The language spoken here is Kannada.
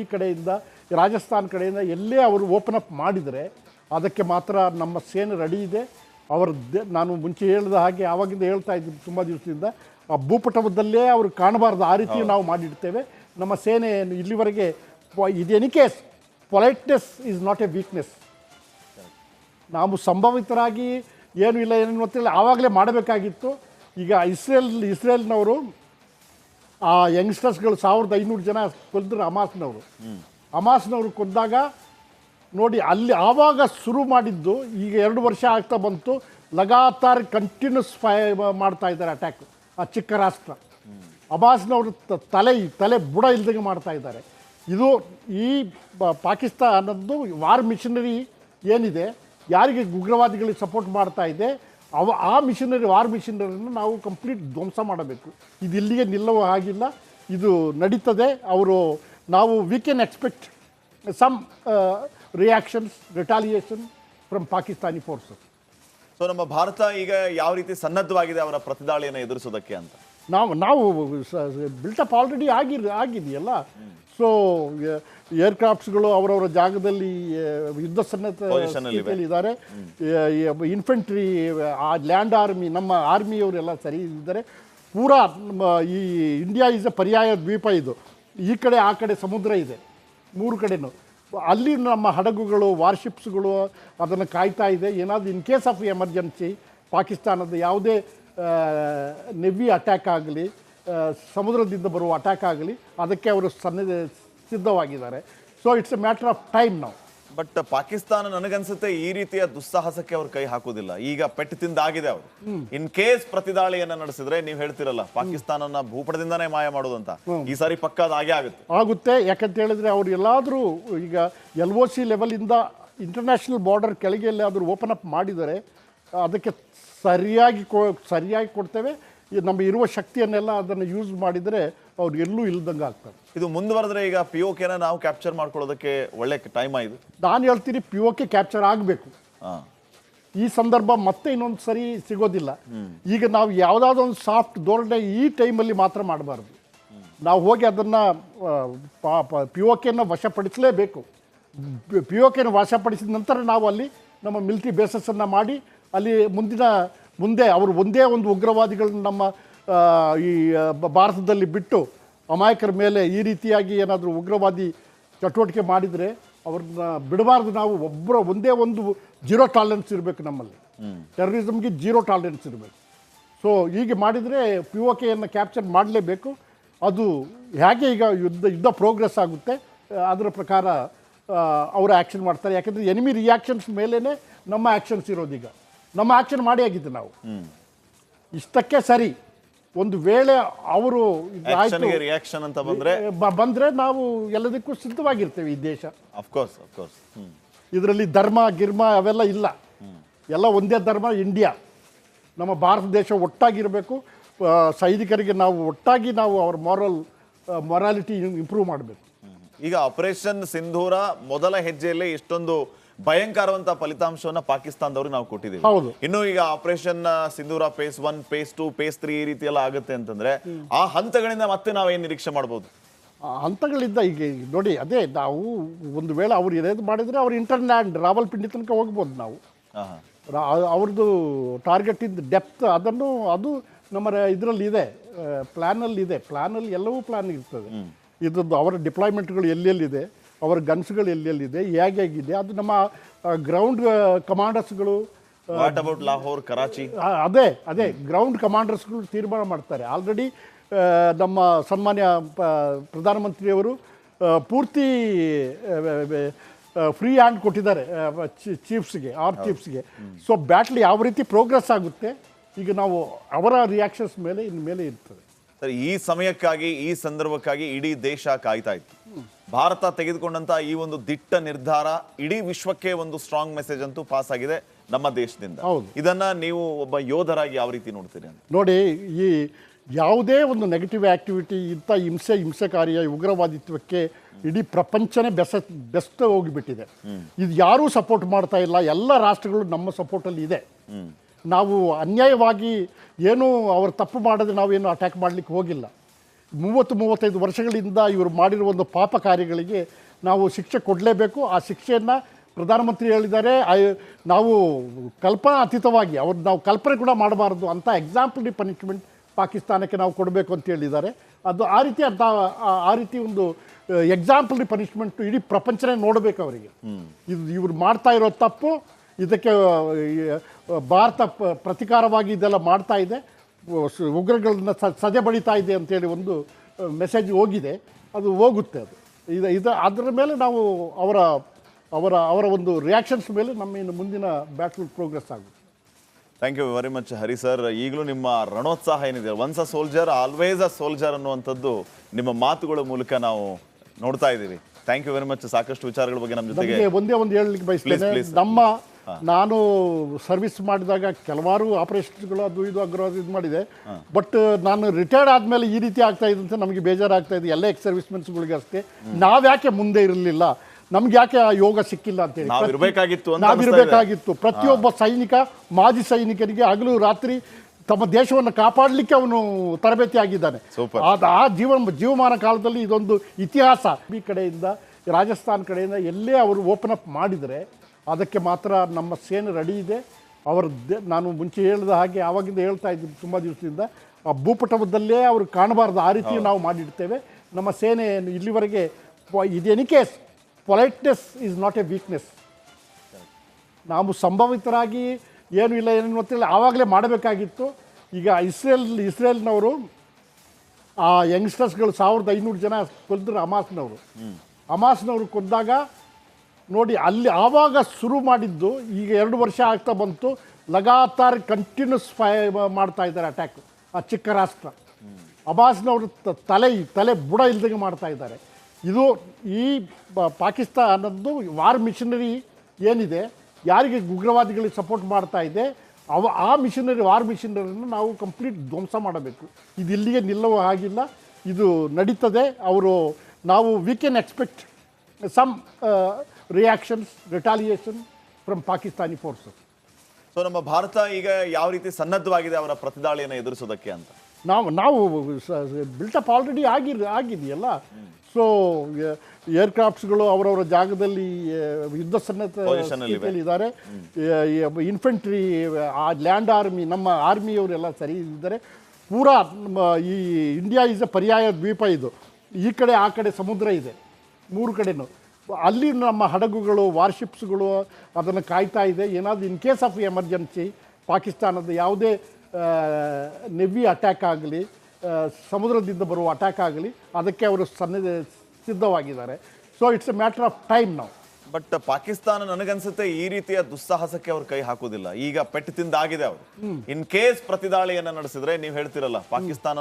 ಪಿ ಕಡೆಯಿಂದ ರಾಜಸ್ಥಾನ್ ಕಡೆಯಿಂದ ಎಲ್ಲೇ ಅವರು ಓಪನ್ ಅಪ್ ಮಾಡಿದರೆ ಅದಕ್ಕೆ ಮಾತ್ರ ನಮ್ಮ ಸೇನೆ ರೆಡಿ ಇದೆ. ಅವರ ನಾನು ಮುಂಚೆ ಹೇಳಿದ ಹಾಗೆ ಆವಾಗಿಂದ ಹೇಳ್ತಾ ಇದ್ದೀನಿ ತುಂಬ ದಿವಸದಿಂದ. ಆ ಭೂಪಟವದಲ್ಲೇ ಅವರು ಕಾಣಬಾರ್ದು ಆ ರೀತಿ ನಾವು ಮಾಡಿಡ್ತೇವೆ ನಮ್ಮ ಸೇನೆ ಇಲ್ಲಿವರೆಗೆ ಇದು any case politeness is not a weakness ನಾವು ಸಂಭವಿತರಾಗಿ ಏನು ಇಲ್ಲ ಏನು ಗೊತ್ತಿಲ್ಲ ಆವಾಗಲೇ ಮಾಡಬೇಕಾಗಿತ್ತು. ಈಗ ಇಸ್ರೇಲ್ ಇಸ್ರೇಲ್ನವರು ಆ ಯಂಗ್ಸ್ಟರ್ಸ್ಗಳು ಸಾವಿರದ ಐನೂರು ಜನ ಕೊಲ್ದ್ರು ಅಮಾಸ್ನವರು. ಅಮಾಸ್ನವರು ಕೊಂದಾಗ ನೋಡಿ ಅಲ್ಲಿ ಆವಾಗ ಶುರು ಮಾಡಿದ್ದು ಈಗ ಎರಡು ವರ್ಷ ಆಗ್ತಾ ಬಂತು, ಲಗಾತಾರ್ ಕಂಟಿನ್ಯೂಸ್ ಫೈ ಮಾಡ್ತಾ ಇದ್ದಾರೆ ಅಟ್ಯಾಕ್ ಆ ಚಿಕ್ಕ ರಾಷ್ಟ್ರ. ಅಬಾಸ್ನವರು ತಲೆ ತಲೆ ಬುಡ ಇಲ್ದಂಗೆ ಮಾಡ್ತಾ ಇದ್ದಾರೆ. ಇದು ಈ ಪಾಕಿಸ್ತಾನದ್ದು ವಾರ್ ಮಿಷನರಿ ಏನಿದೆ, ಯಾರಿಗೆ ಉಗ್ರವಾದಿಗಳಿಗೆ ಸಪೋರ್ಟ್ ಮಾಡ್ತಾ ಇದೆ ಅವ ಆ ಮಿಷನರಿ, ವಾರ್ ಮಿಷನರಿಯನ್ನು ನಾವು ಕಂಪ್ಲೀಟ್ ಧ್ವಂಸ ಮಾಡಬೇಕು. ಇದು ಇಲ್ಲಿಗೆ ನಿಲ್ಲುವ ಹಾಗಿಲ್ಲ. ಇದು ನಡೀತದೆ. ಅವರು ನಾವು we can expect some reactions retaliation from Pakistani forces so ನಮ್ಮ ಭಾರತ ಈಗ ಯಾವ ರೀತಿ ಸನ್ನದ್ಧವಾಗಿದೆ ಅವರ ಪ್ರತಿದಾಳಿಯನ್ನು ಎದುರಿಸೋದಕ್ಕೆ ಅಂತ? ನಾವು ನಾವು ಬಿಲ್ಟಪ್ ಆಲ್ರೆಡಿ ಆಗಿ ಆಗಿದೆಯಲ್ಲ? ಸೊ ಏರ್ಕ್ರಾಫ್ಟ್ಸ್ಗಳು ಅವರವರ ಜಾಗದಲ್ಲಿ ಯುದ್ಧ ಸನ್ನದ್ಧ ಇದ್ದಾರೆ. ಇನ್ಫೆಂಟ್ರಿ ಆ ಲ್ಯಾಂಡ್ ಆರ್ಮಿ ನಮ್ಮ ಆರ್ಮಿಯವರೆಲ್ಲ ಸರಿ ಇದ್ದಾರೆ. ಪೂರಾ ನಮ್ಮ ಈ ಇಂಡಿಯಾ ಇಸ್ ಅ ಪರ್ಯಾಯ ದ್ವೀಪ ಇದು. ಈ ಕಡೆ ಆ ಕಡೆ ಸಮುದ್ರ ಇದೆ. ಮೂರು ಕಡೆನೂ. ಅಲ್ಲಿ ನಮ್ಮ ಹಡಗುಗಳು ವಾರ್ಶಿಪ್ಸ್ಗಳು ಅದನ್ನು ಕಾಯ್ತಾ ಇದೆ. ಏನಾದರೂ ಇನ್ ಕೇಸ್ ಆಫ್ ಎಮರ್ಜೆನ್ಸಿ ಪಾಕಿಸ್ತಾನದ ಯಾವುದೇ ನೆವಿ ಅಟ್ಯಾಕ್ ಆಗಲಿ ಸಮುದ್ರದಿಂದ ಬರುವ ಅಟ್ಯಾಕ್ ಆಗಲಿ ಅದಕ್ಕೆ ಅವರು ಸನ್ನ ಸಿದ್ಧವಾಗಿದ್ದಾರೆ. So it's a matter of time ನಾವು ಬಟ್ ಪಾಕಿಸ್ತಾನ ನನಗನ್ಸುತ್ತೆ ಈ ರೀತಿಯ ದುಸ್ಸಾಹಸಕ್ಕೆ ಅವ್ರು ಕೈ ಹಾಕುದಿಲ್ಲ ಈಗ ಪೆಟ್ಟು ತಿಂದಾಗಿದೆ ಅವರು. ಇನ್ ಕೇಸ್ ಪ್ರತಿದಾಳಿಯನ್ನ ನಡೆಸಿದ್ರೆ ನೀವು ಹೇಳ್ತಿರಲ್ಲ ಪಾಕಿಸ್ತಾನನ ಭೂಪಟದಿಂದಾನೇ ಮಾಯ ಮಾಡೋದಂತ ಈ ಸಾರಿ ಪಕ್ಕ ಅದು ಆಗೇ ಆಗುತ್ತೆ. ಆಗುತ್ತೆ. ಯಾಕಂತ ಹೇಳಿದ್ರೆ ಅವ್ರು ಎಲ್ಲಾದರೂ ಈಗ ಎಲ್ ಒ ಸಿ ಲೆವೆಲಿಂದ ಇಂಟರ್ನ್ಯಾಷನಲ್ ಬಾರ್ಡರ್ ಕೆಳಗೆ ಎಲ್ಲಾದರೂ ಓಪನ್ ಅಪ್ ಮಾಡಿದರೆ ಅದಕ್ಕೆ ಸರಿಯಾಗಿ ಕೊ ಸರಿಯಾಗಿ ಕೊಡ್ತೇವೆ. ನಮ್ಮ ಇರುವ ಶಕ್ತಿಯನ್ನೆಲ್ಲ ಅದನ್ನು ಯೂಸ್ ಮಾಡಿದರೆ ಅವ್ರು ಎಲ್ಲೂ ಇಲ್ದಂಗೆ ಆಗ್ತದೆ ಇದು ಮುಂದುವರೆದ್ರೆ ಈಗ ಪಿ ಓ ಕೆನ ನಾವು ಕ್ಯಾಪ್ಚರ್ ಮಾಡ್ಕೊಳ್ಳೋದಕ್ಕೆ ಒಳ್ಳೆ ಟೈಮ್ ಇದು? ನಾನು ಹೇಳ್ತೀನಿ ಪಿ ಒ ಕೆ ಕ್ಯಾಪ್ಚರ್ ಆಗಬೇಕು. ಈ ಸಂದರ್ಭ ಮತ್ತೆ ಇನ್ನೊಂದು ಸರಿ ಸಿಗೋದಿಲ್ಲ. ಈಗ ನಾವು ಯಾವುದಾದ್ರೂ ಒಂದು ಸಾಫ್ಟ್ ಧೋರಣೆ ಈ ಟೈಮಲ್ಲಿ ಮಾತ್ರ ಮಾಡಬಾರ್ದು. ನಾವು ಹೋಗಿ ಅದನ್ನು ಪಿ ಒ ಕೆನ ವಶಪಡಿಸಲೇಬೇಕು. ಪಿ ಒ ಕೆನ ವಶಪಡಿಸಿದ ನಂತರ ನಾವು ಅಲ್ಲಿ ನಮ್ಮ ಮಿಲ್ತಿ ಬೇಸಸ್ಸನ್ನು ಮಾಡಿ ಅಲ್ಲಿ ಮುಂದಿನ ಮುಂದೆ ಅವರು ಒಂದೇ ಒಂದು ಉಗ್ರವಾದಿಗಳನ್ನ ನಮ್ಮ ಈ ಬ- ಭಾರತದಲ್ಲಿ ಬಿಟ್ಟು ಅಮಾಯಕರ ಮೇಲೆ ಈ ರೀತಿಯಾಗಿ ಏನಾದರೂ ಉಗ್ರವಾದಿ ಚಟುವಟಿಕೆ ಮಾಡಿದರೆ ಅವ್ರನ್ನ ಬಿಡಬಾರ್ದು. ನಾವು ಒಬ್ಬರ ಒಂದೇ ಒಂದು ಜೀರೋ ಟಾಲರೆನ್ಸ್ ಇರಬೇಕು ನಮ್ಮಲ್ಲಿ. ಟೆರರಿಸಮ್ಗೆ ಜೀರೋ ಟಾಲರೆನ್ಸ್ ಇರಬೇಕು. ಸೊ ಹೀಗೆ ಮಾಡಿದರೆ ಪಿ ಒ ಕೆಯನ್ನು ಕ್ಯಾಪ್ಚರ್ ಮಾಡಲೇಬೇಕು. ಅದು ಹೇಗೆ ಈಗ ಯುದ್ಧ ಯುದ್ಧ ಪ್ರೋಗ್ರೆಸ್ ಆಗುತ್ತೆ ಅದರ ಪ್ರಕಾರ ಅವರು ಆ್ಯಕ್ಷನ್ ಮಾಡ್ತಾರೆ. ಯಾಕಂದರೆ ಎನಿಮಿ ರಿಯಾಕ್ಷನ್ಸ್ ಮೇಲೇ ನಮ್ಮ ಆ್ಯಕ್ಷನ್ಸ್ ಇರೋದೀಗ. ನಮ್ಮ ಆ್ಯಕ್ಷನ್ ಮಾಡಿ ಆಗಿದ್ದು ನಾವು. ಇಷ್ಟಕ್ಕೆ ಸರಿ. ಒಂದು ವೇಳೆ ಅವರು ರಿಯಾಕ್ಷನ್ ಅಂತ ಬಂದ್ರೆ ಬಂದ್ರೆ ನಾವು ಎಲ್ಲದಕ್ಕೂ ಸಿದ್ಧವಾಗಿರ್ತೇವೆ ಈ ದೇಶ. ಅಫ್ಕೋರ್ಸ್ ಅಫ್ಕೋರ್ಸ್ ಇದರಲ್ಲಿ ಧರ್ಮ ಗಿರ್ಮ ಅವೆಲ್ಲ ಇಲ್ಲ. ಎಲ್ಲ ಒಂದೇ ಧರ್ಮ ಇಂಡಿಯಾ. ನಮ್ಮ ಭಾರತ ದೇಶ ಒಟ್ಟಾಗಿರಬೇಕು. ಸೈನಿಕರಿಗೆ ನಾವು ಒಟ್ಟಾಗಿ ನಾವು ಅವ್ರ ಮಾರಲ್ ಮೊರಾಲಿಟಿ ಇಂಪ್ರೂವ್ ಮಾಡಬೇಕು. ಈಗ ಆಪರೇಷನ್ ಸಿಂಧೂರ ಮೊದಲ ಹೆಜ್ಜೆಯಲ್ಲೇ ಇಷ್ಟೊಂದು ಭಯಂಕರವಂತ ಫಲಿತಾಂಶವನ್ನ ಪಾಕಿಸ್ತಾನದವ್ರಿಗೆ ನಾವು ಕೊಟ್ಟಿದ್ದೀವಿ. ಹೌದು. ಇನ್ನು ಈಗ operation Sindoor phase one phase two phase three ಈ ರೀತಿ ಎಲ್ಲ ಆಗುತ್ತೆ ಅಂತಂದ್ರೆ ಆ ಹಂತಗಳಿಂದ ಮತ್ತೆ ನಾವೇನ್ ನಿರೀಕ್ಷೆ ಮಾಡ್ಬೋದು? ಆ ಹಂತಗಳಿಂದ ಈಗ ನೋಡಿ ಅದೇ ನಾವು ಒಂದು ವೇಳೆ ಅವ್ರು ಇದೇದು ಮಾಡಿದ್ರೆ ಅವ್ರು ಇಂಟರ್ಲ್ಯಾಂಡ್ ರಾವಲ್ಪಿಂಡಿ ತನಕ ಹೋಗ್ಬೋದು ನಾವು. ಅವ್ರದ್ದು ಟಾರ್ಗೆಟ್ ಇದ್ದ ಡೆಪ್ತ್ ಅದನ್ನು ಅದು ನಮ್ಮ ಇದರಲ್ಲಿ ಇದೆ. ಪ್ಲ್ಯಾನಲ್ಲಿ ಇದೆ. ಪ್ಲ್ಯಾನಲ್ಲಿ ಎಲ್ಲವೂ ಪ್ಲಾನ್ ಇರ್ತದೆ. ಇದ್ರದ್ದು ಅವರ ಡಿಪ್ಲಾಯ್ಮೆಂಟ್ಗಳು ಎಲ್ಲೆಲ್ಲಿದೆ? ಅವರ ಗನ್ಸ್ಗಳು ಎಲ್ಲೆಲ್ಲಿದೆ ಹೇಗೆ ಹೇಗಿದೆ ಅದು ನಮ್ಮ ಗ್ರೌಂಡ್ ಕಮಾಂಡರ್ಸ್ಗಳು ವಾಟ್ ಅಬೌಟ್ ಲಾಹೋರ್ ಕರಾಚಿ ಅದೇ ಅದೇ ಗ್ರೌಂಡ್ ಕಮಾಂಡರ್ಸ್ಗಳು ತೀರ್ಮಾನ ಮಾಡ್ತಾರೆ. ಆಲ್ರೆಡಿ ನಮ್ಮ ಸನ್ಮಾನ್ಯ ಪ್ರಧಾನಮಂತ್ರಿಯವರು ಪೂರ್ತಿ ಫ್ರೀ ಹ್ಯಾಂಡ್ ಕೊಟ್ಟಿದ್ದಾರೆ ಚೀಫ್ಸ್ಗೆ ಆರ್ ಚೀಫ್ಸ್ಗೆ ಸೊ ಬ್ಯಾಟ್ಲ್ ಯಾವ ರೀತಿ ಪ್ರೋಗ್ರೆಸ್ ಆಗುತ್ತೆ ಈಗ ನಾವು ಅವರ ರಿಯಾಕ್ಷನ್ಸ್ ಮೇಲೆ ಇನ್ನು ಮೇಲೆ ಇರ್ತದೆ. ಸರ್ ಈ ಸಮಯಕ್ಕಾಗಿ ಈ ಸಂದರ್ಭಕ್ಕಾಗಿ ಇಡೀ ದೇಶ ಕಾಯ್ತಾ ಇತ್ತು. ಭಾರತ ತೆಗೆದುಕೊಂಡಂತ ಈ ಒಂದು ದಿಟ್ಟ ನಿರ್ಧಾರ ಇಡೀ ವಿಶ್ವಕ್ಕೆ ಒಂದು ಸ್ಟ್ರಾಂಗ್ ಮೆಸೇಜ್ ಅಂತೂ ಪಾಸ್ ಆಗಿದೆ ನಮ್ಮ ದೇಶದಿಂದ. ಹೌದು. ಇದನ್ನ ನೀವು ಒಬ್ಬ ಯೋಧರಾಗಿ ಯಾವ ರೀತಿ ನೋಡ್ತೀರಿ ಅಂತ? ನೋಡಿ ಈ ಯಾವುದೇ ಒಂದು ನೆಗೆಟಿವ್ ಆ್ಯಕ್ಟಿವಿಟಿ ಇಂಥ ಹಿಂಸೆ ಹಿಂಸೆಕಾರಿಯ ಉಗ್ರವಾದಿತ್ವಕ್ಕೆ ಇಡೀ ಪ್ರಪಂಚನೇ ಬೆಸ ಬೆಸ್ತ ಹೋಗಿಬಿಟ್ಟಿದೆ. ಇದು ಯಾರೂ ಸಪೋರ್ಟ್ ಮಾಡ್ತಾ ಇಲ್ಲ. ಎಲ್ಲ ರಾಷ್ಟ್ರಗಳು ನಮ್ಮ ಸಪೋರ್ಟಲ್ಲಿ ಇದೆ. ನಾವು ಅನ್ಯಾಯವಾಗಿ ಏನು ಅವರು ತಪ್ಪು ಮಾಡಿದ್ರೆ ನಾವೇನು ಅಟ್ಯಾಕ್ ಮಾಡಲಿಕ್ಕೆ ಹೋಗಿಲ್ಲ. ಮೂವತ್ತು ಮೂವತ್ತೈದು ವರ್ಷಗಳಿಂದ ಇವರು ಮಾಡಿರುವ ಒಂದು ಪಾಪ ಕಾರ್ಯಗಳಿಗೆ ನಾವು ಶಿಕ್ಷೆ ಕೊಡಲೇಬೇಕು. ಆ ಶಿಕ್ಷೆಯನ್ನು ಪ್ರಧಾನಮಂತ್ರಿ ಹೇಳಿದ್ದಾರೆ. ನಾವು ಕಲ್ಪನಾ ಅತೀತವಾಗಿ ಅವ್ರು ನಾವು ಕಲ್ಪನೆ ಕೂಡ ಮಾಡಬಾರ್ದು ಅಂತ ಎಕ್ಸಾಂಪಲ್ ಪನಿಷ್ಮೆಂಟ್ ಪಾಕಿಸ್ತಾನಕ್ಕೆ ನಾವು ಕೊಡಬೇಕು ಅಂತ ಹೇಳಿದ್ದಾರೆ. ಅದು ಆ ರೀತಿ ಅಂತ ಆ- ರೀತಿ ಒಂದು ಎಕ್ಸಾಂಪಲ್ ಪನಿಷ್ಮೆಂಟ್ ಇಡೀ ಪ್ರಪಂಚನೇ ನೋಡಬೇಕು ಅವರಿಗೆ. ಇದು ಇವ್ರು ಮಾಡ್ತಾ ಇರೋ ತಪ್ಪು ಇದಕ್ಕೆ ಭಾರತ ಪ್ರತಿಕಾರವಾಗಿ ಇದೆಲ್ಲ ಮಾಡ್ತಾ ಇದೆ. ಉಗ್ರಗಳನ್ನ ಸ- ಸದೆ ಬಡಿತಾ ಇದೆ ಅಂತೇಳಿ ಒಂದು ಮೆಸೇಜ್ ಹೋಗಿದೆ. ಅದು ಹೋಗುತ್ತೆ ಅದು. ಇದು ಇದು ಅದರ ಮೇಲೆ ನಾವು ಅವರ ಅವರ ಅವರ ಒಂದು ರಿಯಾಕ್ಷನ್ಸ್ ಮೇಲೆ ನಮ್ಮ ಇನ್ನು ಮುಂದಿನ ಬ್ಯಾಟ್ಲ್ ಪ್ರೋಗ್ರೆಸ್ ಆಗುತ್ತೆ. Thank you very much Hari sir ಈಗಲೂ ನಿಮ್ಮ ರಣೋತ್ಸಾಹ ಏನಿದೆ? Once a soldier always a soldier ಅನ್ನುವಂಥದ್ದು ನಿಮ್ಮ ಮಾತುಗಳ ಮೂಲಕ ನಾವು ನೋಡ್ತಾ ಇದ್ದೀವಿ. ಥ್ಯಾಂಕ್ ಯು ವೆರಿ ಮಚ್ ಸಾಕಷ್ಟು ವಿಚಾರಗಳ ಬಗ್ಗೆ ನಮ್ಮ ಜೊತೆಗೆ ಒಂದೇ ಒಂದು ಹೇಳಲಿಕ್ಕೆ ಬಯಸ್ತೇನೆ. ನಮ್ಮ ನಾನು ಸರ್ವಿಸ್ ಮಾಡಿದಾಗ ಕೆಲವಾರು ಆಪರೇಷನ್ಗಳು ಅದು ಇದು ಅಗ್ರ ಇದು ಮಾಡಿದೆ. ಬಟ್ ನಾನು ರಿಟೈರ್ಡ್ ಆದಮೇಲೆ ಈ ರೀತಿ ಆಗ್ತಾ ಇದೆ ಅಂತ ನಮಗೆ ಬೇಜಾರಾಗ್ತಾ ಇದೆ. ಎಲ್ಲ ಎಕ್ಸ್ ಸರ್ವಿಸ್ಮೆನ್ಸ್ಗಳಿಗೆ ಅಷ್ಟೇ. ನಾವ್ಯಾಕೆ ಮುಂದೆ ಇರಲಿಲ್ಲ? ನಮ್ಗೆ ಯಾಕೆ ಆ ಯೋಗ ಸಿಕ್ಕಿಲ್ಲ ಅಂತೇಳಿ ನಾವಿರಬೇಕಾಗಿತ್ತು ಅಂತ ನಾವ್ ಅನಿಸ್ತಾ ಇದೆ. ಪ್ರತಿಯೊಬ್ಬ ಸೈನಿಕ ಮಾಜಿ ಸೈನಿಕರಿಗೆ ಹಗಲು ರಾತ್ರಿ ತಮ್ಮ ದೇಶವನ್ನು ಕಾಪಾಡಲಿಕ್ಕೆ ಅವನು ತರಬೇತಿ ಆಗಿದ್ದಾನೆ ಅದು ಆ ಜೀವನ ಜೀವಮಾನ ಕಾಲದಲ್ಲಿ ಇದೊಂದು ಇತಿಹಾಸ. ಈ ಕಡೆಯಿಂದ ರಾಜಸ್ಥಾನ್ ಕಡೆಯಿಂದ ಎಲ್ಲೇ ಅವರು ಓಪನ್ ಅಪ್ ಮಾಡಿದರೆ ಅದಕ್ಕೆ ಮಾತ್ರ ನಮ್ಮ ಸೇನೆ ರೆಡಿ ಇದೆ. ಅವರ ನಾನು ಮುಂಚೆ ಹೇಳಿದ ಹಾಗೆ ಆವಾಗಿಂದ ಹೇಳ್ತಾ ಇದ್ದೀನಿ ತುಂಬ ದಿವಸದಿಂದ. ಆ ಭೂಪಟವದಲ್ಲೇ ಅವರು ಕಾಣಬಾರ್ದು ಆ ರೀತಿ ನಾವು ಮಾಡಿಡ್ತೇವೆ. ನಮ್ಮ ಸೇನೆ ಇಲ್ಲಿವರೆಗೆ ಇದು any case politeness is not a weakness ನಾವು ಸಂಭವಿತರಾಗಿ ಏನು ಇಲ್ಲ ಏನು ಗೊತ್ತಿಲ್ಲ ಆವಾಗಲೇ ಮಾಡಬೇಕಾಗಿತ್ತು. ಈಗ ಇಸ್ರೇಲ್ ಇಸ್ರೇಲ್ನವರು ಆ ಯಂಗ್ಸ್ಟರ್ಸ್ಗಳು ಸಾವಿರದ ಐನೂರು ಜನ ಕೊಲ್ದ್ರು ಅಮಾಸ್ನವರು. ಅಮಾಸ್ನವರು ಕೊಂದಾಗ ನೋಡಿ, ಅಲ್ಲಿ ಆವಾಗ ಶುರು ಮಾಡಿದ್ದು, ಈಗ ಎರಡು ವರ್ಷ ಆಗ್ತಾ ಬಂತು, ಲಗಾತಾರ್ ಕಂಟಿನ್ಯೂಸ್ ಫೈ ಮಾಡ್ತಾ ಇದ್ದಾರೆ ಅಟ್ಯಾಕ್ ಆ ಚಿಕ್ಕ ರಾಷ್ಟ್ರ. ಅಬಾಸ್ನವರು ತಲೆ ತಲೆ ಬುಡ ಇಲ್ದಂಗೆ ಮಾಡ್ತಾ ಇದ್ದಾರೆ. ಇದು ಈ ಪಾಕಿಸ್ತಾನದ್ದು ವಾರ್ ಮಿಷನರಿ ಏನಿದೆ, ಯಾರಿಗೆ ಉಗ್ರವಾದಿಗಳಿಗೆ ಸಪೋರ್ಟ್ ಮಾಡ್ತಾ ಇದೆ, ಅವ, ಆ ಮಿಷನರಿ ವಾರ್ ಮಿಷನರಿಯನ್ನು ನಾವು ಕಂಪ್ಲೀಟ್ ಧ್ವಂಸ ಮಾಡಬೇಕು. ಇದು ಇಲ್ಲಿಗೆ ನಿಲ್ಲುವ ಹಾಗಿಲ್ಲ. ಇದು ನಡೀತದೆ. ಅವರು, ನಾವು we can expect some reactions retaliation from Pakistani forces so ನಮ್ಮ ಭಾರತ ಈಗ ಯಾವ ರೀತಿ ಸನ್ನದ್ಧವಾಗಿದೆ ಅವರ ಪ್ರತಿದಾಳಿಯನ್ನು ಎದುರಿಸೋದಕ್ಕೆ ಅಂತ? ನಾವು ನಾವು ಬಿಲ್ಟಪ್ ಆಲ್ರೆಡಿ ಆಗಿ ಆಗಿದೆಯಲ್ಲ? ಸೊ ಏರ್ಕ್ರಾಫ್ಟ್ಸ್ಗಳು ಅವರವರ ಜಾಗದಲ್ಲಿ ಯುದ್ಧ ಸನ್ನದ್ಧ ಇದ್ದಾರೆ. ಇನ್ಫೆಂಟ್ರಿ ಆ ಲ್ಯಾಂಡ್ ಆರ್ಮಿ ನಮ್ಮ ಆರ್ಮಿಯವರೆಲ್ಲ ಸರಿ ಇದ್ದಾರೆ. ಪೂರಾ ಈ ಇಂಡಿಯಾ ಇಸ್ ಅ ಪರ್ಯಾಯ ದ್ವೀಪ ಇದು. ಈ ಕಡೆ ಆ ಕಡೆ ಸಮುದ್ರ ಇದೆ. ಮೂರು ಕಡೆನೂ. ಅಲ್ಲಿ ನಮ್ಮ ಹಡಗುಗಳು ವಾರ್ಶಿಪ್ಸ್ಗಳು ಅದನ್ನು ಕಾಯ್ತಾ ಇದೆ. ಏನಾದರೂ ಇನ್ ಕೇಸ್ ಆಫ್ ಎಮರ್ಜೆನ್ಸಿ ಪಾಕಿಸ್ತಾನದ ಯಾವುದೇ ನೆವಿ ಅಟ್ಯಾಕ್ ಆಗಲಿ ಸಮುದ್ರದಿಂದ ಬರುವ ಅಟ್ಯಾಕ್ ಆಗಲಿ ಅದಕ್ಕೆ ಅವರು ಸನ್ನ ಸಿದ್ಧವಾಗಿದ್ದಾರೆ. So it's a matter of time ನಾವು ಬಟ್ ಪಾಕಿಸ್ತಾನ ನನಗನ್ಸುತ್ತೆ ಈ ರೀತಿಯ ದುಸ್ಸಾಹಸಕ್ಕೆ ಅವ್ರು ಕೈ ಹಾಕುದಿಲ್ಲ. ಈಗ ಪೆಟ್ಟು ತಿಂದಾಗಿದೆ ಅವರು. ಇನ್ ಕೇಸ್ ಪ್ರತಿದಾಳಿಯನ್ನ ನಡೆಸಿದ್ರೆ ನೀವು ಹೇಳ್ತಿರಲ್ಲ ಪಾಕಿಸ್ತಾನ